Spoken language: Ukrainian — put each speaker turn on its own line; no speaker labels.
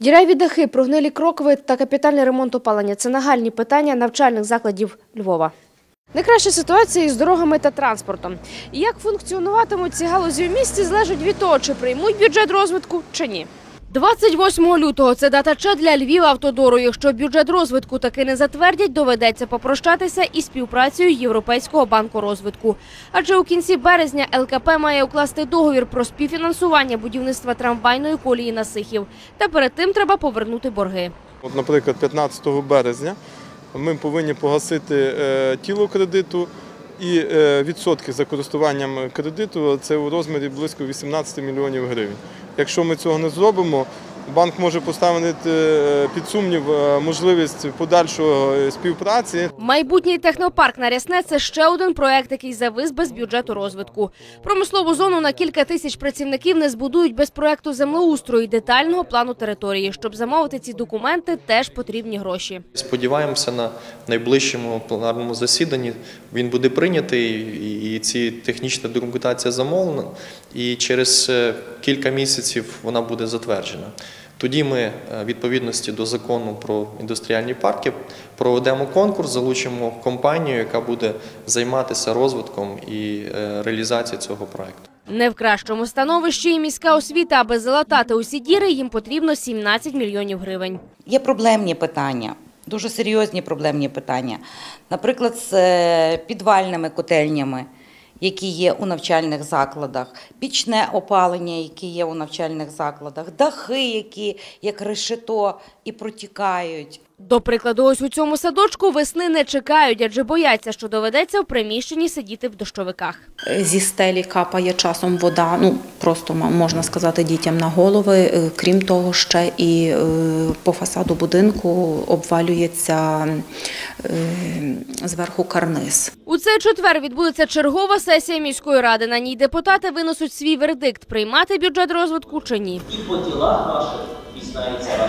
Діряві дахи, прогнилі крокви та капітальний ремонт опалення – це нагальні питання навчальних закладів Львова. Найкраща ситуація із дорогами та транспортом. І як функціонуватимуть ці галузі в місті, залежить від того, чи приймуть бюджет розвитку, чи ні. 28 лютого – це дата Ч для Львівавтодору. Якщо бюджет розвитку таки не затвердять, доведеться попрощатися із співпрацею Європейського банку розвитку. Адже у кінці березня ЛКП має укласти договір про співфінансування будівництва трамвайної колії на Сихів. Та перед тим треба повернути борги.
От, наприклад, 15 березня ми повинні погасити е, тіло кредиту і е, відсотки за користуванням кредиту це у розмірі близько 18 мільйонів гривень. Якщо ми цього не зробимо, банк може поставити е, під сумнів е, можливість подальшої співпраці.
Майбутній технопарк на Рясне – це ще один проект, який завис без бюджету розвитку. Промислову зону на кілька тисяч працівників не збудують без проекту землеустрою і детального плану території. Щоб замовити ці документи, теж потрібні гроші.
Сподіваємося, на найближчому пленарному засіданні він буде прийнятий, і- ці технічна документація замовлена, і через е, кілька місяців вона буде затверджена. Тоді ми, е, в відповідності до закону про індустріальні парки, проведемо конкурс, залучимо компанію, яка буде займатися розвитком і е, реалізацією цього проекту.
Не в кращому становищі і міська освіта, аби залатати усі діри, їм потрібно 17 мільйонів гривень.
Є проблемні питання, дуже серйозні проблемні питання. Наприклад, з е, підвальними котельнями, які є у навчальних закладах, пічне опалення, яке є у навчальних закладах, дахи, які як решето і протікають.
До прикладу, ось у цьому садочку весни не чекають, адже бояться, що доведеться в приміщенні сидіти в дощовиках.
Зі стелі капає часом вода, ну просто можна сказати дітям на голови. Е, Крім того, ще і е, по фасаду будинку обвалюється е, зверху карниз.
У цей четвер відбудеться чергова сесія міської ради. На ній депутати винесуть свій вердикт – приймати бюджет розвитку чи ні.
і по ділах ваших пізнається.